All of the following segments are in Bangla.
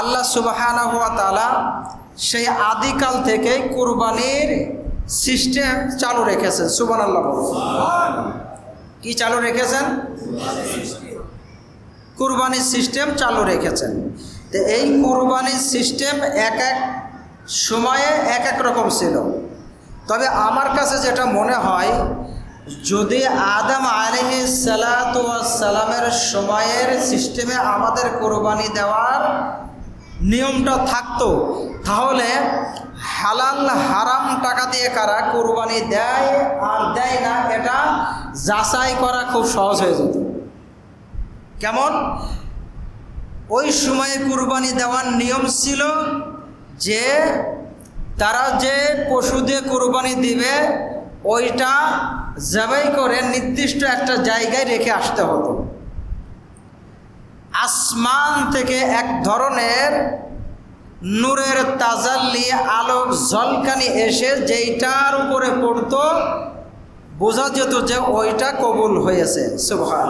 আল্লাহ সুবাহানা হুয়া তালা সেই আদিকাল থেকেই কুরবানির সিস্টেম চালু রেখেছেন। সুবান আল্লাহ কি চালু রেখেছেন? কুরবানির সিস্টেম চালু রেখেছেন। তো এই কুরবানির সিস্টেম এক এক সময়ে এক এক রকম ছিল। তবে আমার কাছে যেটা মনে হয়, যদি আদম আলহি সালামের সময়ের সিস্টেমে আমাদের কোরবানি দেওয়ার নিয়মটা থাকতো, তাহলে হালাল হারাম টাকা দিয়ে কারা কোরবানি দেয় আর দেয় না, এটা যাচাই করা খুব সহজ হয়ে যেত। কেমন? ওই সময়ে কুরবানি দেওয়ার নিয়ম ছিল যে, তারা যে পশু দিয়ে কোরবানি দিবে, ওইটা জবাই করে নির্দিষ্ট একটা জায়গায় রেখে আসতে হতো। আসমান থেকে এক ধরনের নূরের তাজাল্লি আলোক জলকানি এসে যেইটার উপরে পড়তো, বোঝা যেত যে ওইটা কবুল হয়েছে। সুবহান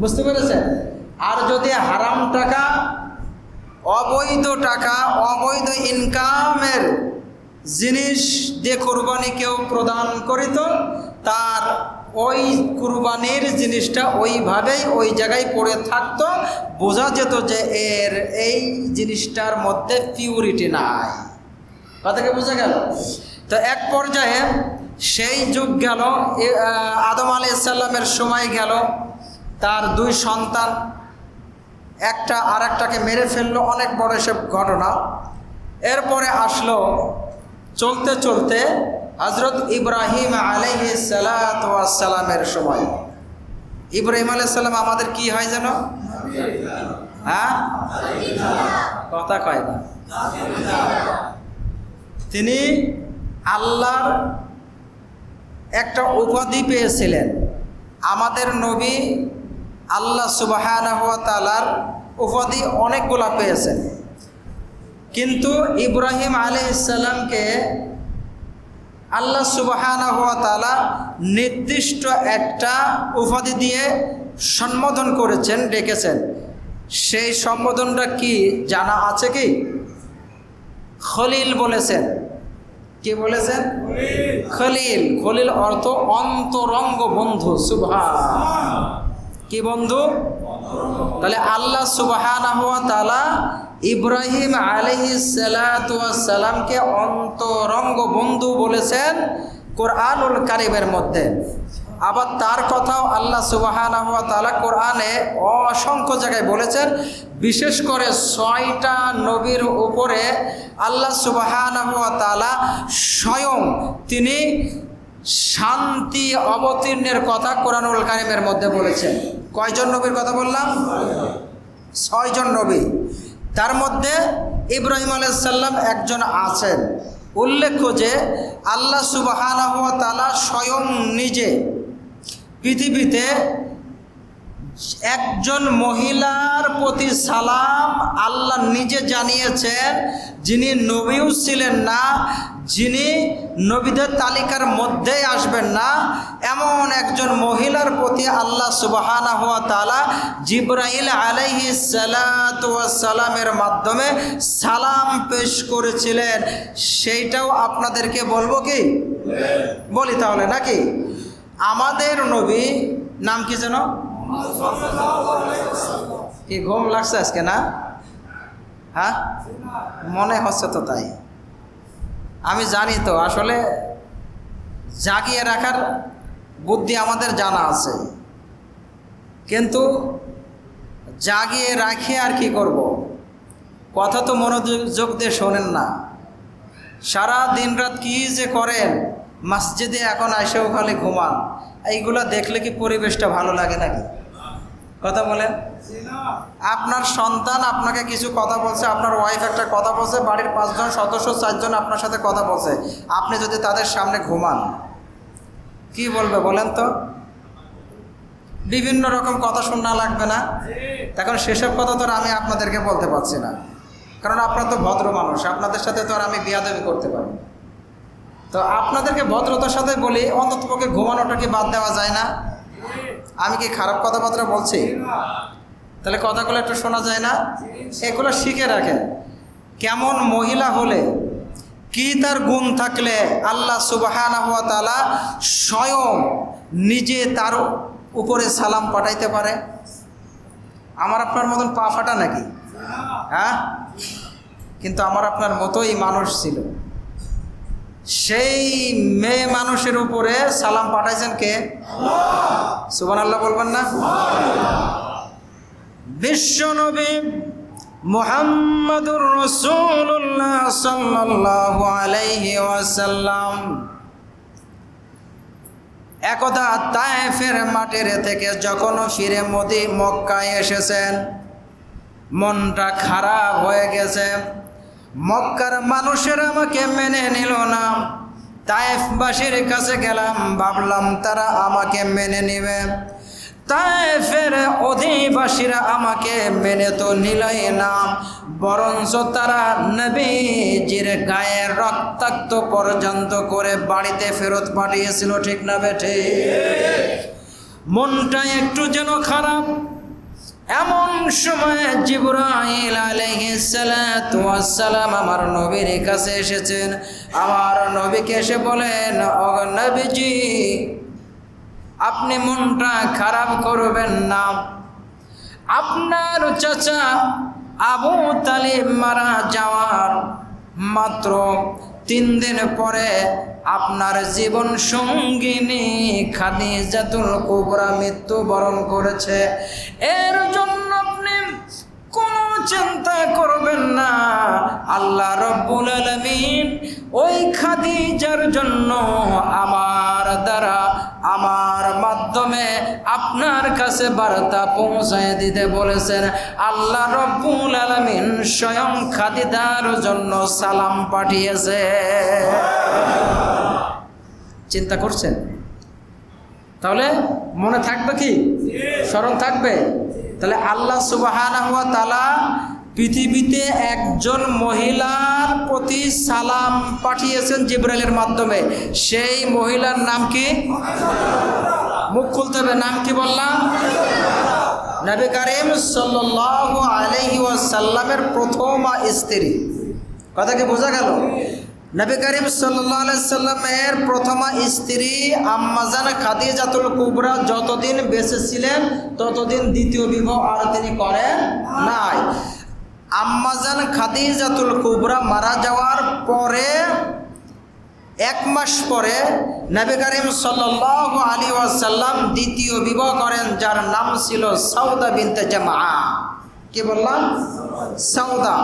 বুঝতে পেরেছেন? আর যদি হারাম টাকা, অবৈধ টাকা, অবৈধ ইনকামের জিনিস দিয়ে কোরবানি কেউ প্রদান করিত, তার ওই কুরবানির জিনিসটা ওইভাবেই ওই জায়গায় পড়ে থাকতো। বোঝা যেত যে এর এই জিনিসটার মধ্যে পিউরিটি নাই। কথাকে বোঝা গেল? তো এক পর্যায়ে সেই যুগ গেল আদম আলি সাল্লামের সময় গেল, তার দুই সন্তান একটা আর একটাকে মেরে ফেলল, অনেক বড় সব ঘটনা। এরপরে আসলো, চলতে চলতে হজরত ইব্রাহিম আলহি সালামের সময়। ইব্রাহিম আলাইসাল্লাম আমাদের কি হয় যেন? হ্যাঁ? কথা কয় না। তিনি আল্লাহর একটা উপাধি পেয়েছিলেন। আমাদের নবী আল্লাহ সুবাহান তালার উপাধি অনেকগুলা পেয়েছেন। কিন্তু ইব্রাহিম আলী ইসাল্লামকে আল্লাহ সুবাহান তালা নির্দিষ্ট একটা উপাধি দিয়ে সম্বোধন করেছেন, ডেকেছেন। সেই সম্বোধনটা কি জানা আছে কি? খলিল বলেছেন। কি বলেছেন? খলিল। খলিল অর্থ অন্তরঙ্গ বন্ধু সুভা কি বন্ধু? তাহলে আল্লাহ সুবাহানা হুয়া তালা ইব্রাহিম আলহি সালামকে অন্তরঙ্গ বন্ধু বলেছেন কোরআনুল কারিমের মধ্যে। আবার তার কথাও আল্লাহ সুবাহানা হুয়া তালা কোরআনে অসংখ্য জায়গায় বলেছেন, বিশেষ করে ছয়টা নবীর উপরে আল্লাহ সুবাহানা তালা স্বয়ং তিনি শান্তি অবতীর্ণের কথা কোরআনুল কারিমের মধ্যে বলেছেন। কয়জন নবীর কথা বললাম? ছয়জন নবী। তার মধ্যে ইব্রাহিম আলাইসাল্লাম একজন আছেন। উল্লেখ্য যে আল্লাহ সুবাহানাহ তালা স্বয়ং নিজে পৃথিবীতে একজন মহিলার প্রতি সালাম আল্লাহ নিজে জানিয়েছেন, যিনি নবীও ছিলেন না যিনি নবীদের তালিকার মধ্যে আসবেন না, এমন একজন মহিলার প্রতি আল্লাহ সুবাহানা হওয়া তালা জিব্রাইল আলাইহি সালামের মাধ্যমে সালাম পেশ করেছিলেন। সেইটাও আপনাদেরকে বলব কি? বলি তাহলে নাকি? আমাদের নবী নাম কি যেন? কি ঘুম লাগছে আজকে না? হ্যাঁ? মনে হচ্ছে তো তাই। আমি জানি তো, আসলে জাগিয়ে রাখার বুদ্ধি আমাদের জানা আছে। কিন্তু জাগিয়ে রাখে আর কি করব। কথা তো মনোযোগ দিয়ে শোনেন না। সারা দিন রাত কী যে করেন, মসজিদে এখন এসেও খালি ঘুমান। এইগুলা দেখলে কি পরিবেশটা ভালো লাগে নাকি? কথা বলেন। আপনার সন্তান আপনাকে কিছু কথা বলছে, আপনার ওয়াইফ একটা কথা বলছে, বাড়ির পাঁচজন সদস্য, চারজন আপনার সাথে কথা বলছে। আপনি যদি তাদের সামনে ঘুমান, কি বলবে বলেন তো? বিভিন্ন রকম কথা শোনা লাগবে না? এখন সেসব কথা তো আমি আপনাদেরকে বলতে পারছি না। কারণ আপনারা তো ভদ্র মানুষ, আপনাদের সাথে তো আর আমি বিয়াদবি করতে পারি তো আপনাদেরকে ভদ্রতার সাথে বলি, অন্তত পক্ষে ঘুমানোটা কি বাদ দেওয়া যায় না? আমি কি খারাপ কথাবার্তা বলছি? তাহলে কথাগুলো একটু শোনা যায় না? এগুলো শিখে রাখেন। কেমন মহিলা হলে কি তার গুণ থাকলে আল্লাহ সুবাহানা হুয়া তালা স্বয়ং নিজে তার উপরে সালাম পাঠাইতে পারে? আমার আপনার মতন পা ফাটা নাকি? হ্যাঁ? কিন্তু আমার আপনার মতোই মানুষ ছিল। সেই মেয়ে মানুষের উপরে সালাম পাঠাইছেন কে? সুবান আল্লাহ বলবেন না? বিশ্বনবী মোহাম্মদুর রসুল্লাহ সাল্লাল্লাহু আলাইহি ওয়াসাল্লাম একদা তায়েফের মাটির থেকে যখন ফিরে মোদি মক্কায় এসেছেন, মনটা খারাপ হয়ে গেছে। মক্কার মানুষের আমাকে মেনে নিল না। তায়েফবাসীর কাছে গেলাম, ভাবলাম তারা আমাকে মেনে নেবে। তায়েফের অধিবাসীরা আমাকে মেনে তো নিলই না, বরঞ্চ তারা নবীজির গায়ের রক্তাক্ত পর্যন্ত করে বাড়িতে ফেরত পাঠিয়েছিল, ঠিক না বেঠে মনটা একটু যেন খারাপ এমন সময় জিব্রাইল আলাইহিসসালাম আমার নবীর কাছে এসেছেন। আমার নবীকে এসে বলেন অগ নবীজি, আপনি মনটা খারাপ করবেন না। আপনার চাচা আবু তালিব মারা যাওয়ার মাত্র তিন দিন পরে আপনার জীবন সঙ্গিনী খাদি খাদিজাতুল কুবরা মৃত্যুবরণ করেছে। এর চিন্তা করবেন না। আল্লাহ রব্বুল আলমিন ওই খাদিজার জন্য আমার দ্বারা, আমার মাধ্যমে আপনার কাছে বার্তা পৌঁছায় দিতে বলেছেন। আল্লাহ রব্বুল আলমিন স্বয়ং খাদিদার জন্য সালাম পাঠিয়েছে। চিন্তা করছেন? তাহলে মনে থাকবে কি? স্মরণ থাকবে? তাহলে আল্লাহ সুবাহানা তালা পৃথিবীতে একজন মহিলার প্রতি সালাম পাঠিয়েছেন জিব্রাইলের মাধ্যমে। সেই মহিলার নাম কি? মুখ খুলতে হবে, নাম কি বললাম? নবী করিম সাল্লাল্লাহু আলাইহি ওয়াসাল্লামের প্রথম স্ত্রী। কথা কি বোঝা গেল? নবী করিম সাল্লামের প্রথমা স্ত্রী আম্মাজান খাদিজাতুল কুবরা যতদিন বেঁচে ছিলেন ততদিন দ্বিতীয় বিবাহ আর তিনি করেন নাই। আম্মাজান খাদিজাতুল কুবরা মারা যাওয়ার পরে, এক মাস পরে নবী করিম সাল্লাল্লাহু আলী ওয়াসাল্লাম দ্বিতীয় বিবাহ করেন, যার নাম ছিল সৌদা বিনতে জামা কি বললাম? সৌদা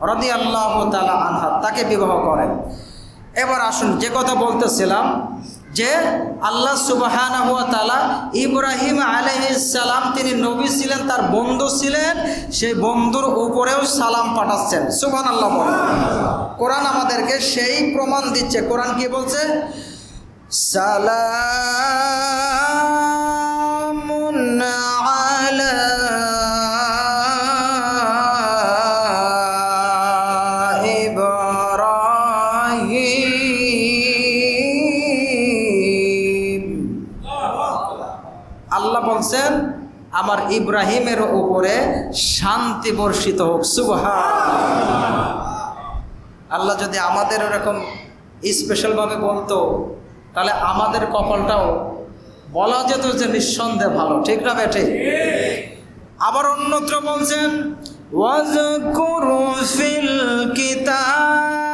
রদি আল্লাহ তালা আনহা, তাকে বিবাহ করেন। এবার আসুন, যে কথা বলতেছিলাম, যে আল্লাহ সুবাহানা তালা ইব্রাহিম আলহিসাল্লাম তিনি নবী ছিলেন, তার বন্ধু ছিলেন, সেই বন্ধুর উপরেও সালাম পাঠাচ্ছেন। সুবহান আল্লাহ বলেন। কোরআন আমাদেরকে সেই প্রমাণ দিচ্ছে। কোরআন কি বলছে? সালাম আমার ইব্রাহিমের উপরে শান্তি বর্ষিত হোক। সুবহা আল্লাহ যদি আমাদের এরকম স্পেশালভাবে বলতো, তাহলে আমাদের কপালটাও বলা যেত যে নিঃসন্দেহে ভালো। ঠিক না বেঠে? আবার অন্যত্র বলছেন, ওয়াজকুরু ফিল কিতাবি।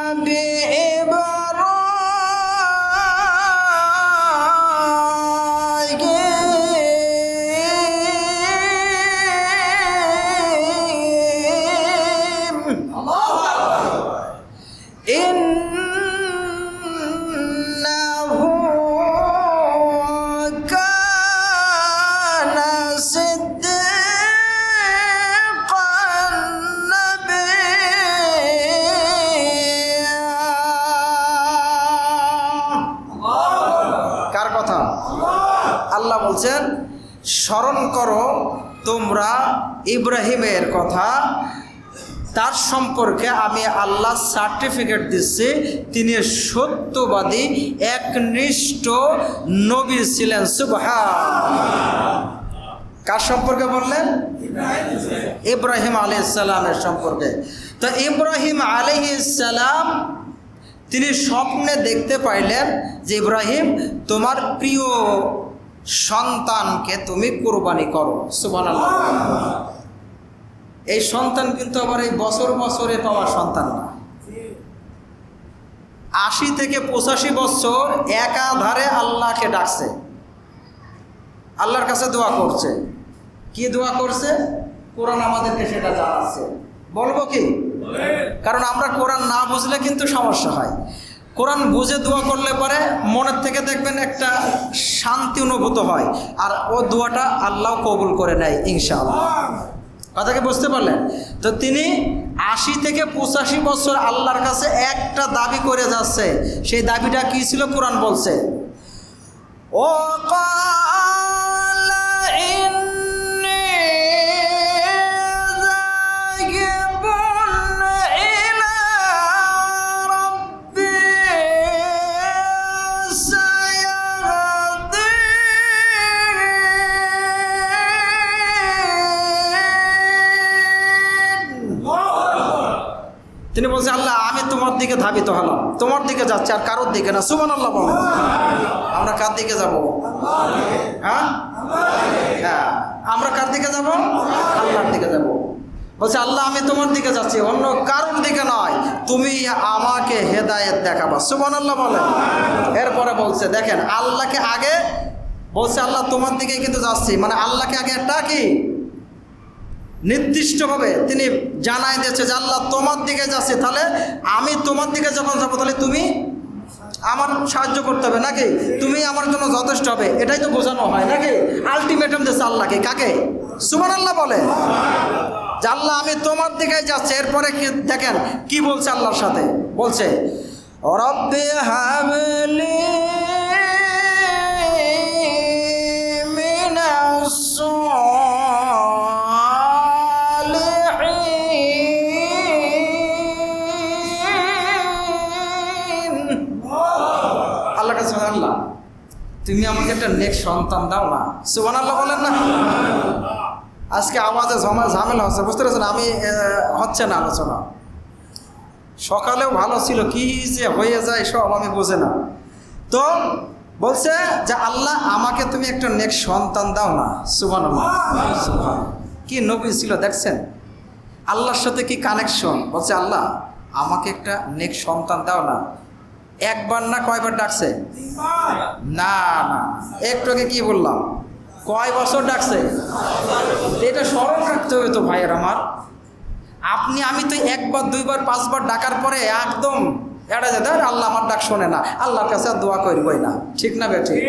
তার সম্পর্কে আমি আল্লাহ সার্টিফিকেট দিচ্ছি, তিনি সত্যবাদী, একনিষ্ঠ নবী ছিলেন। সুবহা কার সম্পর্কে বললেন? ইব্রাহিম আলাইসাল্লামের সম্পর্কে। তো ইব্রাহিম আলাইসাল্লাম তিনি স্বপ্নে দেখতে পাইলেন যে ইব্রাহিম, তোমার প্রিয় সন্তানকে তুমি কোরবানি করো। সুবান এই সন্তান কিন্তু আবার এই বছর বছরে পাওয়া সন্তান না। আশি থেকে পঁচাশি বছর একাধারে আল্লাহকে ডাকছে। আল্লাহর কাছে দোয়া করছে। কি দোয়া করছে? কোরআন আমাদেরকে সেটা জানাচ্ছে। বলব কি? কারণ আমরা কোরআন না বুঝলে কিন্তু সমস্যা হয়। কোরআন বুঝে দোয়া করলে পরে মনের থেকে দেখবেন একটা শান্তি অনুভূত হয়। আর ও দোয়াটা আল্লাহ কবুল করে নেয়, ইনশাআল্লাহ। কথাকে বুঝতে পারলেন? তো তিনি আশি থেকে পঁচাশি বছর আল্লাহর কাছে একটা দাবি করে যাচ্ছে। সেই দাবিটা কি ছিল? কোরআন বলছে। ও তোমার দিকে যাচ্ছি আর কারোর দিকে না। সুমান আল্লাহ বলেন আমরা কার দিকে যাব? হ্যাঁ? হ্যাঁ। আমরা কার দিকে যাব? আল্লাহর দিকে যাব। বলছে, আল্লাহ, আমি তোমার দিকে যাচ্ছি। অন্য কারোর দিকে নয়। তুমি আমাকে হেদায়েত দেখাবা। সুমান আল্লাহ বলেন এরপরে বলছে, দেখেন, আল্লাহকে আগে বলছে, আল্লাহ তোমার দিকে কিন্তু যাচ্ছি। মানে আল্লাহকে আগে একটা কি? নির্দিষ্টভাবে তিনি জানাই দিয়েছে যে আল্লাহ তোমার দিকে যাচ্ছে, তাহলে আমি তোমার দিকে যখন যাব, তাহলে তুমি আমার সাহায্য করতে হবে নাকি? তুমি আমার জন্য যথেষ্ট হবে। এটাই তো বোঝানো হয় নাকি? আলটিমেটাম দিয়েছে আল্লাহকে। কাকে? সুমান আল্লাহ বলে। যে আল্লাহ, আমি তোমার দিকে যাচ্ছি। এরপরে কি দেখেন, কি বলছে আল্লাহর সাথে? বলছে, রব্বে হাবলি একটা নেক্সট সন্তান দাও না। সুবান আল্লাহ বলেন না। আজকে আওয়াজে ঝমা ঝামেলা হচ্ছে, বুঝতে পারছেন? আমি হচ্ছে না আলোচনা। সকালেও ভালো ছিল, কি যে হয়ে যায় সব আমি বুঝে না। তো বলছে যে, আল্লাহ আমাকে তুমি একটা নেক্সট সন্তান দাও না। সুবান কি নবী ছিল, দেখছেন? আল্লাহর সাথে কি কানেকশন বলছে, আল্লাহ, আমাকে একটা নেক্সট সন্তান দাও না। একবার না কয়বার ডাকছে? না না। একটু আগে কি বললাম? কয় বছর ডাকছে? এটা স্মরণ রাখতে হবে তো ভাইয়ের আমার। আপনি, আমি তো একবার, দুইবার, পাঁচবার ডাকার পরে একদম যায়। দেখ আল্লাহ আমার ডাক শোনে না। আল্লাহর কাছে আর দোয়া করবই না। ঠিক না বেঠিক?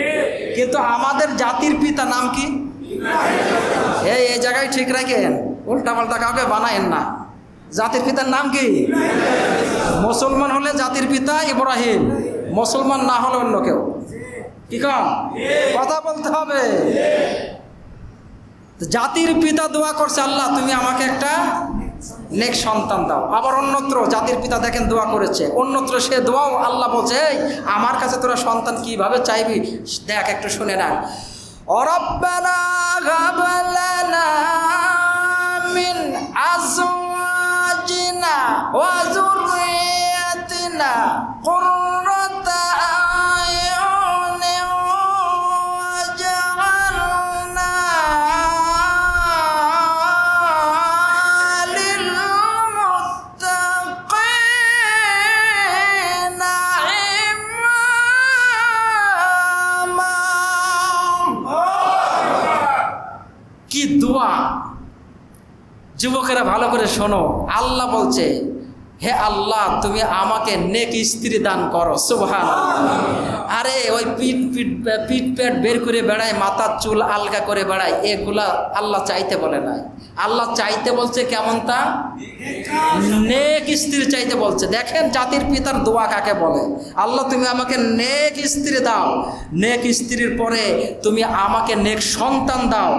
কিন্তু আমাদের জাতির পিতা নাম কি? এই জায়গায় ঠিক রাখেন। উল্টা পাল্টা কাউকে বানায়েন না। জাতির পিতার নাম কি? মুসলমান হলে জাতির পিতা ইব্রাহিম, মুসলমান না হলে অন্য কেউ। কি কম? কথা বলতে হবে। জাতির পিতা দোয়া করছে, আল্লাহ, তুমি আমাকে একটা নেক সন্তান দাও। আবার অন্যত্র, জাতির পিতা দেখেন দোয়া করেছে। অন্যত্র সে দোয়াও আল্লাহ বলছে আমার কাছে তোরা সন্তান কীভাবে চাইবি? দেখ, একটু শুনে না অরব্বানা গাবলানা মিন আজওয়াজিনা ওয়া যুররিয়াতিনা কুররাতা যুবকেরা ভালো করে শোনো। আল্লাহ বলছে, হে আল্লাহ, তুমি আমাকে নেক স্ত্রী দান করো। সুবহান আরে, ওই পিঠ পিঠ পেট বের করে বেড়ায়, মাথার চুল আলগা করে বেড়ায়, এগুলা আল্লাহ চাইতে বলে নাই। আল্লাহ চাইতে বলছে কেমন তা? নেক স্ত্রী চাইতে বলছে। দেখেন জাতির পিতার দোয়া কাকে বলে? আল্লাহ, তুমি আমাকে নেক স্ত্রী দাও। নেক স্ত্রীর পরে তুমি আমাকে নেক সন্তান দাও।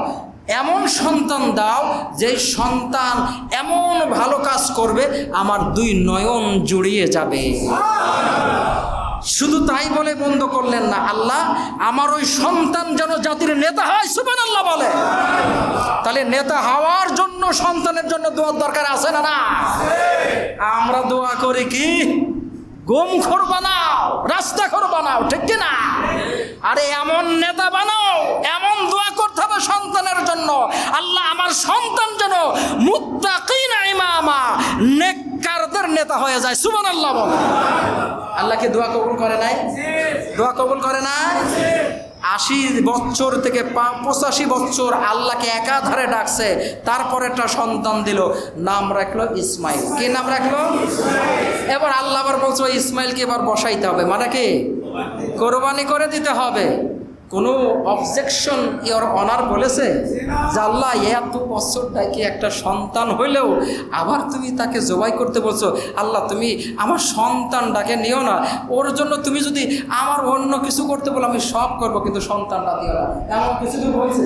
এমন সন্তান দাও যে সন্তান এমন ভালো কাজ করবে, আমার দুই নয়ন জুড়িয়ে যাবে। শুধু তাই বলে বন্ধ করলেন না, আল্লাহ, আমার ওই সন্তান যেন জাতির নেতা হয় সুবান আল্লাহ বলে। তাহলে নেতা হওয়ার জন্য, সন্তানের জন্য দোয়ার দরকার আছে না না আমরা দোয়া করি কি? গম খোর বানাও রাস্তা খোর বানাও, ঠিক না আরে এমন নেতা বানাও এমন দোয়া করতে হবে সন্তানের জন্য। আল্লাহ আমার সন্তান যেন মুত্তাকিনা ইমামা নেককারদের নেতা হয়ে যায়। সুমন আল্লাহ আল্লাহকে দোয়া কবুল করে নাই? দোয়া কবুল করে নাই? আশি বছর থেকে পঁচাশি বছর আল্লাহকে একাধারে ডাকছে তারপর একটা সন্তান দিল। নাম রাখল ইসমাইল। কে নাম রাখল? এবার আল্লাহ আবার বলছো, ইসমাইলকে এবার বসাইতে হবে। মানে কি? কোরবানি করে দিতে হবে। কোনো অবজেকশন ইয়র অনার বলেছে? যে আল্লাহ এত বছর ডাকি একটা সন্তান হইলেও আবার তুমি তাকে জবাই করতে বলছো। আল্লাহ, তুমি আমার সন্তানটাকে নিও না। ওর জন্য তুমি যদি আমার অন্য কিছু করতে বলো, আমি সব করব, কিন্তু সন্তানটা দিও না। এমন কিছু তো বলছে?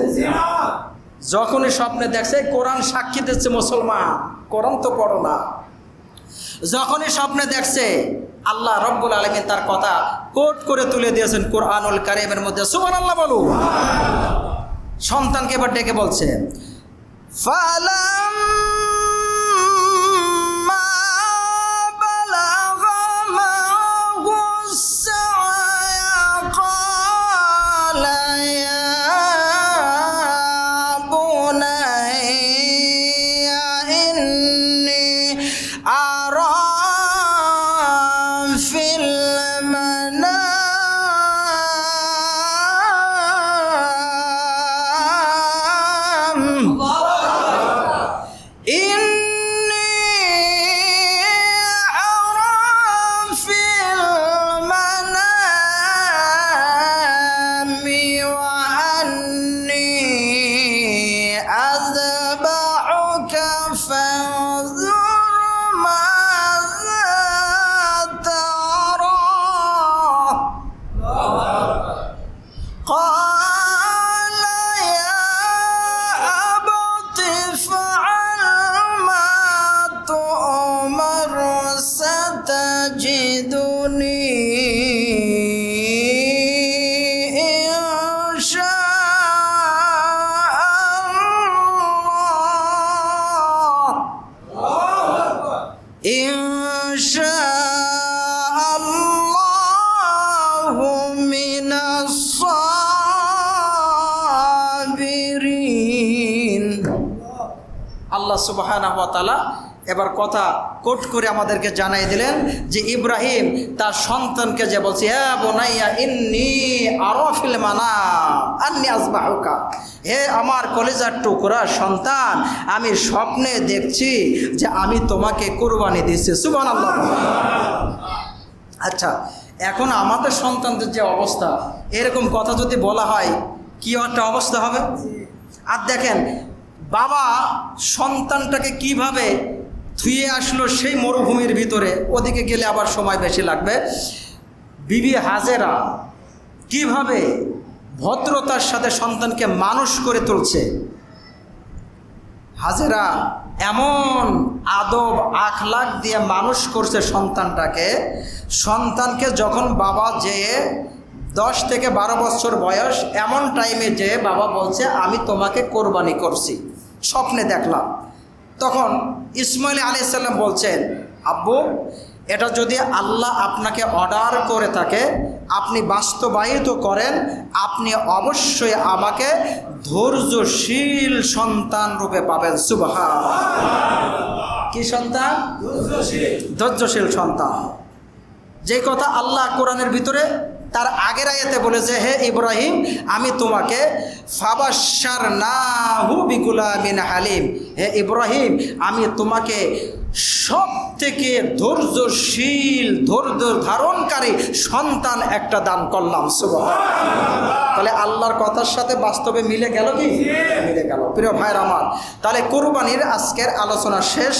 যখনই স্বপ্নে দেখছে, কোরআন সাক্ষী দিচ্ছে মুসলমান। কোরআন তো পড়ো না। যখনই স্বপ্নে দেখছে আল্লাহ রব্বুল আলমিন তার কথা কোট করে তুলে দিয়েছেন কোরআনুল কারিমের মধ্যে। সুমান আল্লাহ বলু সন্তানকে এবার ডেকে বলছে, ফালাম আল্লাহ ওয়া এবার কথা কোট করে আমাদেরকে জানাই দিলেন যে ইব্রাহিম তার সন্তানকে যে বলছে হ্যাঁ বোনাইয়া, ইন্নি আরফিল মানা আন্নি আজবাহুকা হে আমার কলেজার টুকরা সন্তান, আমি স্বপ্নে দেখছি যে আমি তোমাকে কোরবানি দিচ্ছি। সুবহানাল্লাহ। আচ্ছা এখন আমাদের সন্তানদের যে অবস্থা, এরকম কথা যদি বলা হয়, কি একটা অবস্থা হবে? আর দেখেন বাবা সন্তানটাকে কীভাবে থুয়ে আসলো সেই মরুভূমির ভিতরে? ওদিকে গেলে আবার সময় বেশি লাগবে। বিবি হাজেরা কীভাবে ভদ্রতার সাথে সন্তানকে মানুষ করে তুলছে? হাজেরা এমন আদব আখলাক দিয়ে মানুষ করছে সন্তানটাকে। সন্তানকে যখন বাবা যেয়ে দশ থেকে বারো বছর বয়স, এমন টাইমে যে বাবা বলছে, আমি তোমাকে কোরবানি করছি। স্বপ্নে দেখলাম। তখন ইসমাইল আলি সাল্লাম বলছেন আব্বু এটা যদি আল্লাহ আপনাকে অর্ডার করে থাকে আপনি বাস্তবায়িত করেন আপনি অবশ্যই আমাকে ধৈর্যশীল সন্তান রূপে পাবেন। সুবাহা কি সন্তান? ধৈর্যশীল। সন্তান। যে কথা আল্লাহ কোরআনের ভিতরে তার আগের আয়াতে বলেছে হে ইব্রাহিম আমি তোমাকে ফাবাসার না হু বিকুলামিন হালিম। হে ইব্রাহিম আমি তোমাকে সব থেকে ধৈর্যশীল ধৈর্য ধারণকারী সন্তান একটা দান করলাম। শুভ তাহলে আল্লাহর কথার সাথে বাস্তবে মিলে গেল কি? মিলে গেল। প্রিয় ভাইয়ের আমার তাহলে কোরবানির আজকের আলোচনা শেষ।